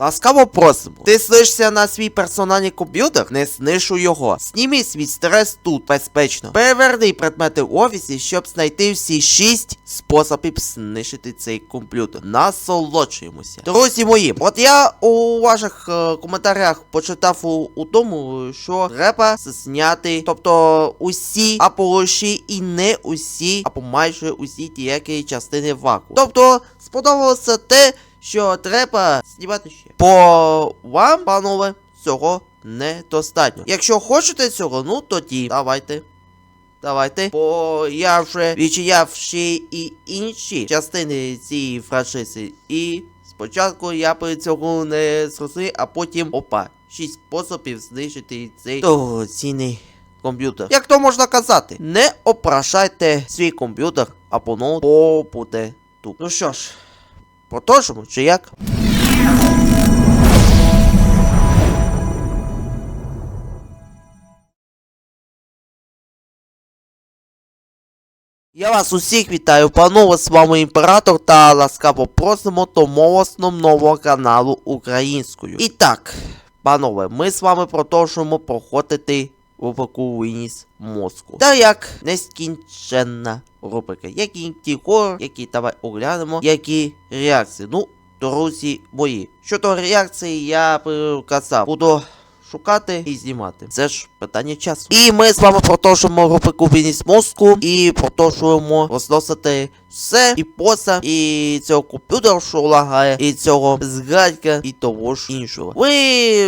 Ласкаво просимо. Ти снишся на свій персональний комп'ютер? Не сниш у його. Зніми свій стрес тут безпечно. Переверни предмети в офісі, щоб знайти всі шість способів знищити цей комп'ютер. Насолоджуємося. Друзі мої, от я у ваших е, коментарях почитав у, у тому, що треба зняти, тобто усі або лише і не усі, або майже усі тієї частини ваку. Тобто сподобалося те, що треба знімати ще. По вам, панове, цього недостатньо. Якщо хочете цього, ну тоді давайте. Давайте. Бо я вже відчаяв ще і інші частини цієї франшизи. І спочатку я би цього не зрозумів, а потім опа. Шість способів знищити цей дорогоцінний комп'ютер. Як то можна казати, не опрашайте свій комп'ютер або ноут, бо буде тут. Ну що ж, продовжимо, чи як? Я вас усіх вітаю, панове, з вами імператор та ласкаво просимо до мого основного каналу українською. І так, панове, ми з вами продовжуємо проходити рубрику Виніс мозку. Та як нескінченна рубрика. Які ті хорор, які давай оглянемо, які реакції. Ну, друзі мої. Щодо реакції, я казав, буду шукати і знімати. Це ж питання часу. І ми з вами продовжуємо рубрику Вініс мозку і продовжуємо розносити все і поса, і цього комп'ютера, що лагає, і цього згадька, і того ж іншого. Ви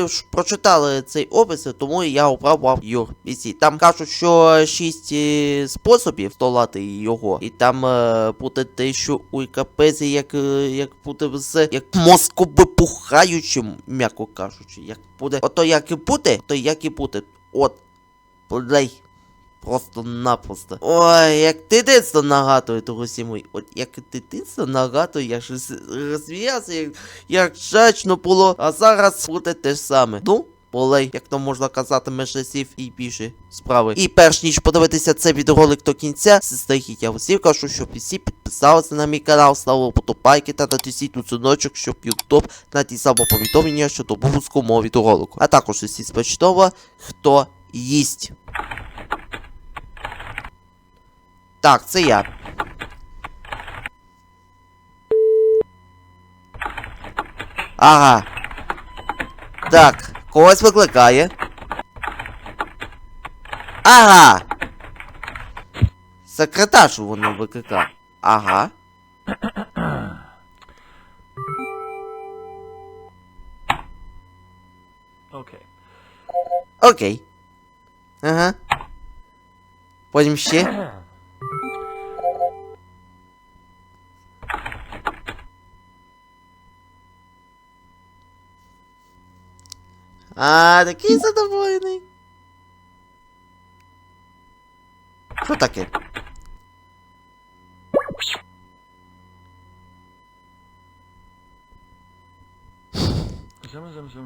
ж прочитали цей опис, тому я обрав вам PC. Там кажуть, що 6 способів здолати його, і там е, буде те, що у капезі, як, е, як буде все, як мозковипухаючим, м'яко кажучи, як буде. Ото як і буде, то як і буде. От. Блей. Просто-напросто. Ой, як дитинство нагадує, друзі мої. От як дитинство нагадує, я щось розвіявся, як, як жачно було, а зараз буде те ж саме. Ну, полей, як то можна казати, меже сів і більше справи. І перш ніж подивитися цей відеоролик до кінця, заздалегідь я усім кажу, щоб всі підписалися на мій канал, ставили подобайки та натисніть на дзвіночок, щоб YouTube надіслав повідомлення щодо випуску мого відеоролику. А також усі спочатково, хто їсть. Так, це я. Ага. Так, когось викликає. Ага. Секретаршу воно викликає. Ага. Okay. Окей. Ага. Потім ще. А, такий задоволений. Що таке? Zum, zum.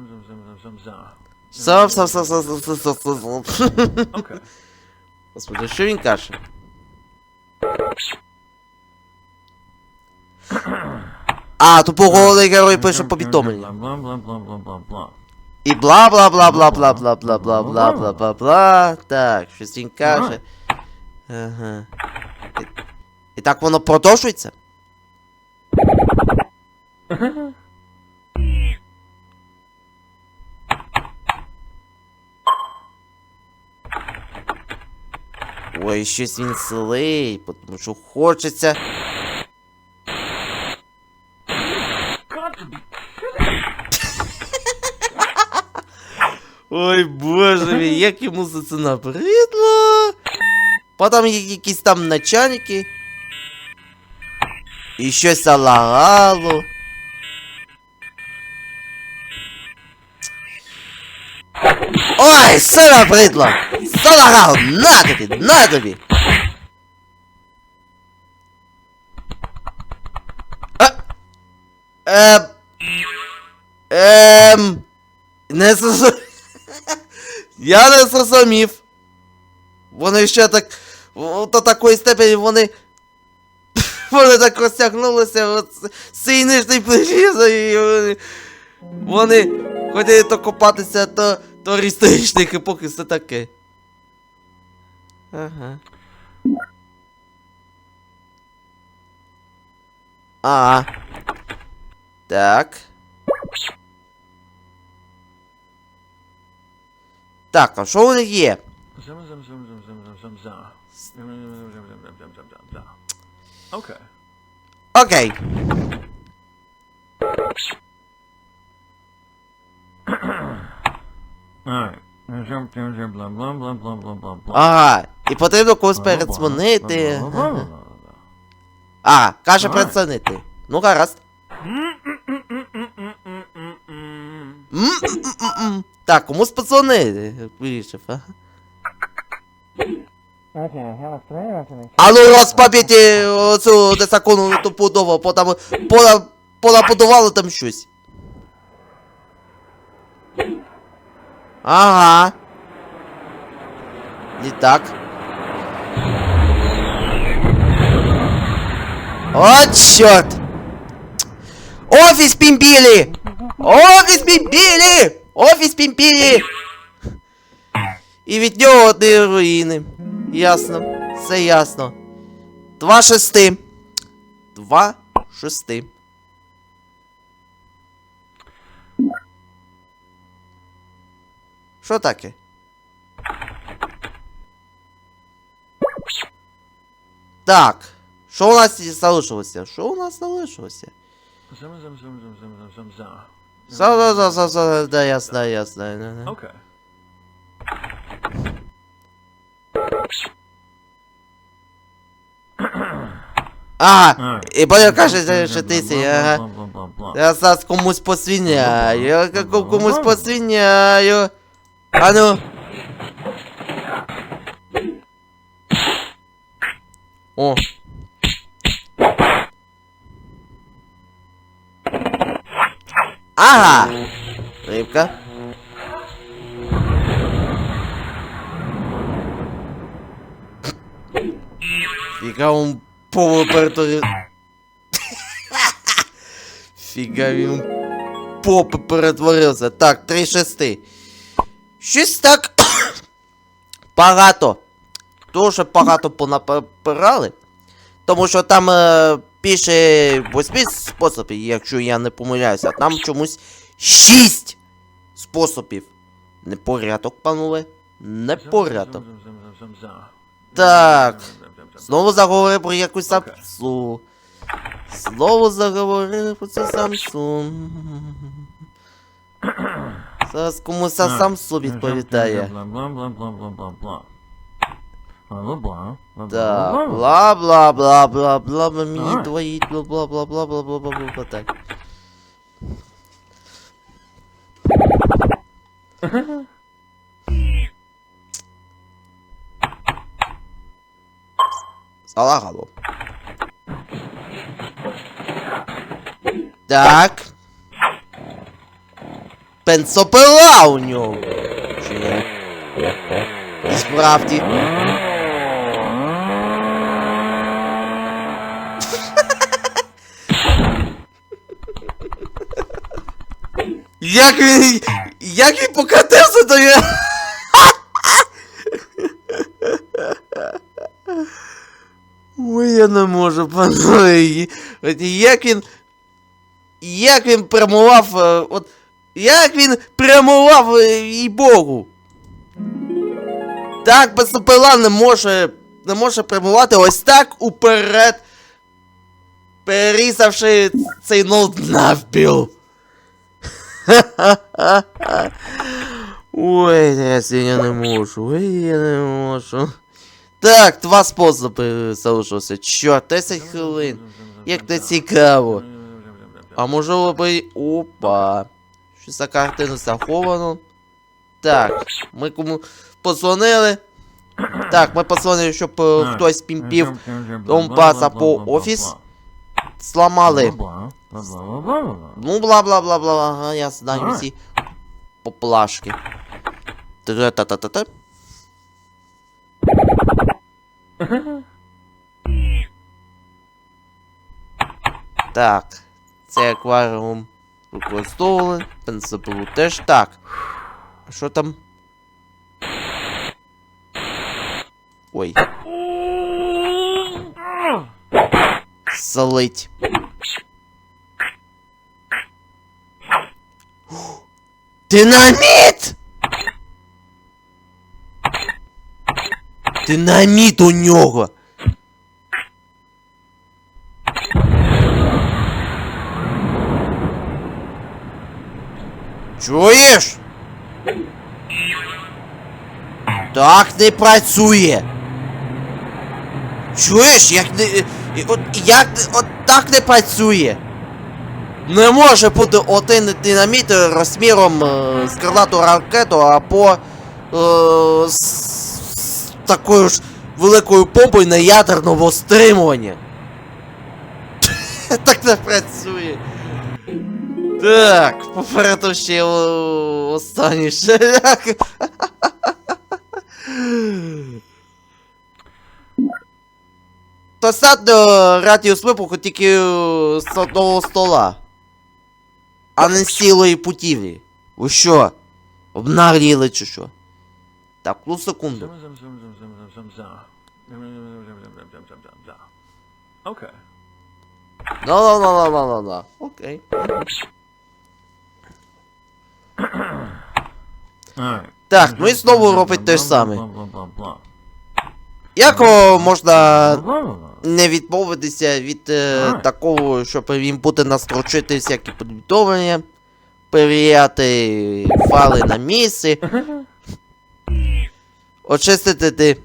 Сам, сам, сам, сам, сам, сам, сам, сам. Okay. Господи, що він каже? А, тупо головний герой пише повідомлення. Blah, І бла бла бла бла бла бла бла бла бла бла бла бла. Так, щось він каже. Ага. І, і так воно продовжується? Ой, щось він злий, тому що хочеться. Ой, боже мій, як йому за це набридло. Потім якісь там начальники. І щось залагало. Ой, все набридло! Залагало! На тобі, на тобі! А, ем, ем, не зрозумів. Я не зрозумів. Вони ще так. До такої степені вони. Вони так розтягнулися з цієї плечі. і вони- Вони хотіли то копатися, то, то історичних епох все таке. Ага. А. Так. Так, а що у них є? Окей. Окей. Ага, і потрібно когось передзвонити. А, каже передзвонити. Ну гаразд. Так, комусь пацани. А ну розпабіть оцю десакону ту подову, бо там понаподувало там щось. Ага. Не так. От чёрт! Офис пимбили! Офіс пімпілі! Офіс пімпілі! І від нього одні руїни. Ясно. Все ясно. Два шести. Два шести. Що таке? Так. Що у нас залишилося? Що у нас залишилося? Да, да, да, да, да, я знаю, я знаю. Да, да. А, і понял, каже, що ти сі, ага. Я зараз комусь посвиняю, я комусь посвиняю. А ну. О. Ага. Рибка. Фіга он полуперторі... Фіга він попи перетворився. Так, 3 шести. Щось так. багато. Дуже багато понапирали. Тому що там е, більше восьми способів, якщо я не помиляюся, там чомусь шість способів. Непорядок, панове. Непорядок. Так. Знову заговорив про якусь самсу. Знову заговорив про цю самсу. Зараз комусь сам собі відповідає. Бла-бла. Ну да. Бла-бла-бла-бла-бла. Мені твої бла-бла-бла-бла-бла-бла-бла-бла. Так. Залагало. Так. Пенсопила у нього. Чи ні? Справді. Як він. Як він покатився, то я. Ой, я не можу, панове. Як він. Як він прямував. е, От. Як він прямував е, їй Богу. Так безсопила не може. Не може прямувати ось так уперед. Перерізавши цей ноут навпіл. Ой, я сьогодні не можу. Ой, я не можу. Так, два способи залишилося. Чорт, 10 хвилин. Як не цікаво. А можливо би. Опа. Що за картину заховано? Так, ми кому позвонили. Так, ми позвонили, щоб е, хтось пімпів Донбаса по офіс. Зламали. Ну, бла бла бла бла, ага, я знаю всі поплашки. Тра-та-та-та-та. Так, це акваріум Використовували. Бензопилу теж так. А що там? Ой. Залить. Динаміт! Динаміт у нього! Чуєш? Так не працює. Чуєш, як не. і- От як от так не працює. Не може бути один динаміт розміром е, з крилату ракету або е, з, з такою ж великою помпою на ядерного стримування. так не працює. Так, попереду ще останній шлях. Посадь радіус вибуху тільки з одного стола. А не з цілої путівлі. Ви що? Обнаріли чи що? Так, ну секунду. Окей. Ну no, no, no, no, no, no. Окей. Так, ну і знову робить те ж саме. Як можна не відмовитися від е, такого, щоб він буде настрочити всякі повідомлення, перевіряти файли на місці, очистити ти.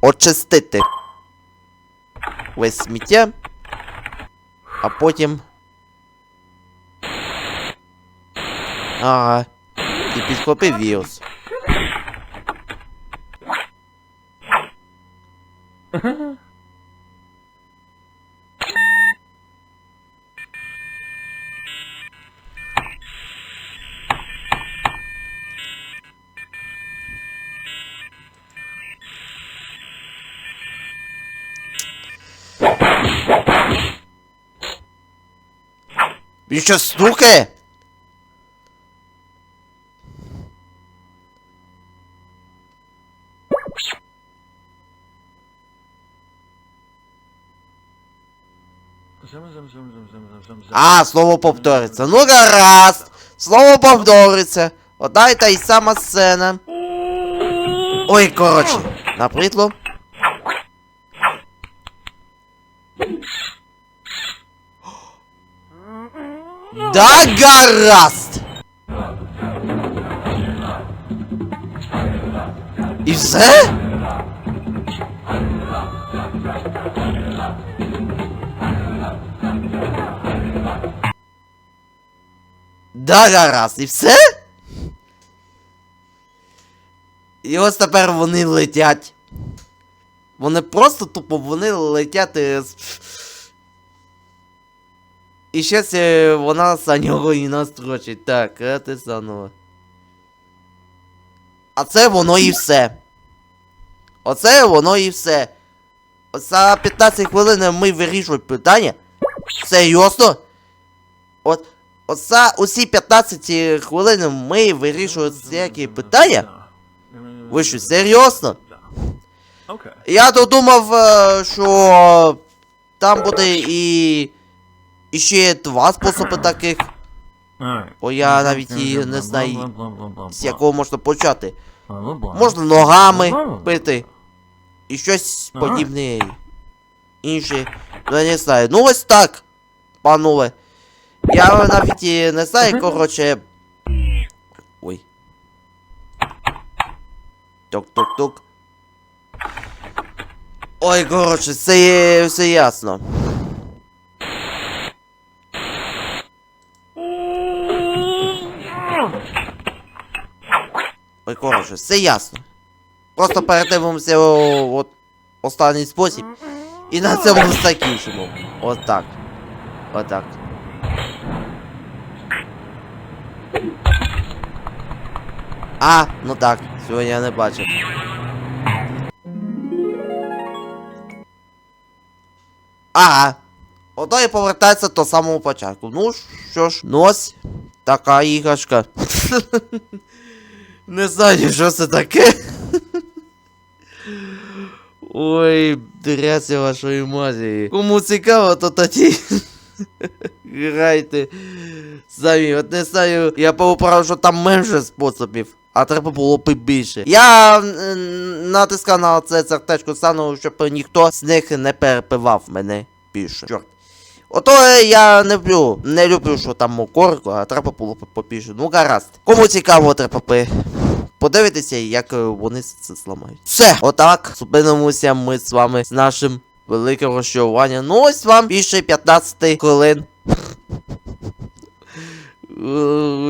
Очистити весь сміття, а потім. Ага. І підхопив вірус. Він що стукає? А, слово повториться. Ну гаразд. Слово повториться. Одна й та й сама сцена. Ой, коротше. Наприклад. Да гаразд! І все? Да гаразд, і все? І ось тепер вони летять. Вони просто тупо вони летять. е, з- І щас е, вона за нього і настрочить. Так, а ти заново. А це воно і все. Оце воно і все. За 15 хвилин ми вирішуємо питання. Серйозно? От, от за усі 15 хвилин ми вирішуємо всякі питання? Ви що, серйозно? Я додумав, е, що там буде і. І ще два способи таких, бо я навіть і не знаю, з якого можна почати. Можна ногами бити. І щось подібне інше. Ну я не знаю. Ну ось так, панове. Я навіть і не знаю, коротше. Ой. Тук-тук-тук. Ой, коротше, все, все ясно. Ой, все ясно. Просто передивимося о, от останній спосіб. І на цьому закінчимо. От так. От так. А, ну так, сьогодні я не бачив. Ага. Ото і повертається до самого початку. Ну що ж, ну ось така іграшка. Не знаю, що це таке. Ой, дряться вашої матері. Кому цікаво, то тоді. Грайте самі. От не знаю, я поправив, що там менше способів. А треба було б більше. Я натискав на це сердечко стану, щоб ніхто з них не перепивав мене більше. Чорт. Ото е, я не люблю, не люблю, що там мокорко, а треба було б. Ну гаразд. Кому цікаво, треба б подивитися, як вони це зламають. Все, отак. Зупинимося ми з вами з нашим великим розчаруванням. Ну ось вам більше 15 хвилин. Е,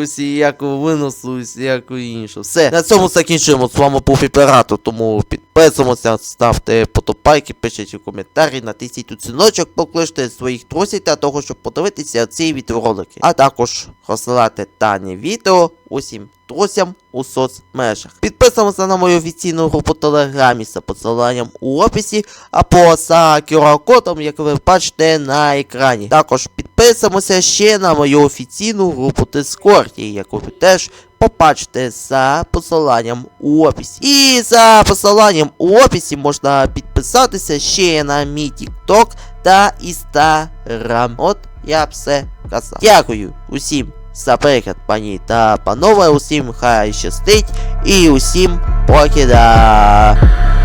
Усіяку виносу, усіяку іншу. Все, на цьому закінчуємо. З вами був Імператор, тому підписуємося, ставте подобайки, пишіть у коментарі, натисніть у дзвіночок, покличте своїх друзів для того, щоб подивитися ці відеоролики. А також розсилати дані відео усім друзям у соцмережах. Підписуємося на мою офіційну групу Телеграмі за посиланням у описі або за QR-кодом, як ви бачите на екрані. Також підписуємося ще на мою офіційну групу Discord, яку ви теж побачите за посиланням у описі. І за посиланням у описі можна підписатися ще на мій TikTok та Instagram. От я все казав. Дякую усім за перегляд, пані та панове, усім хай щастить і усім покида.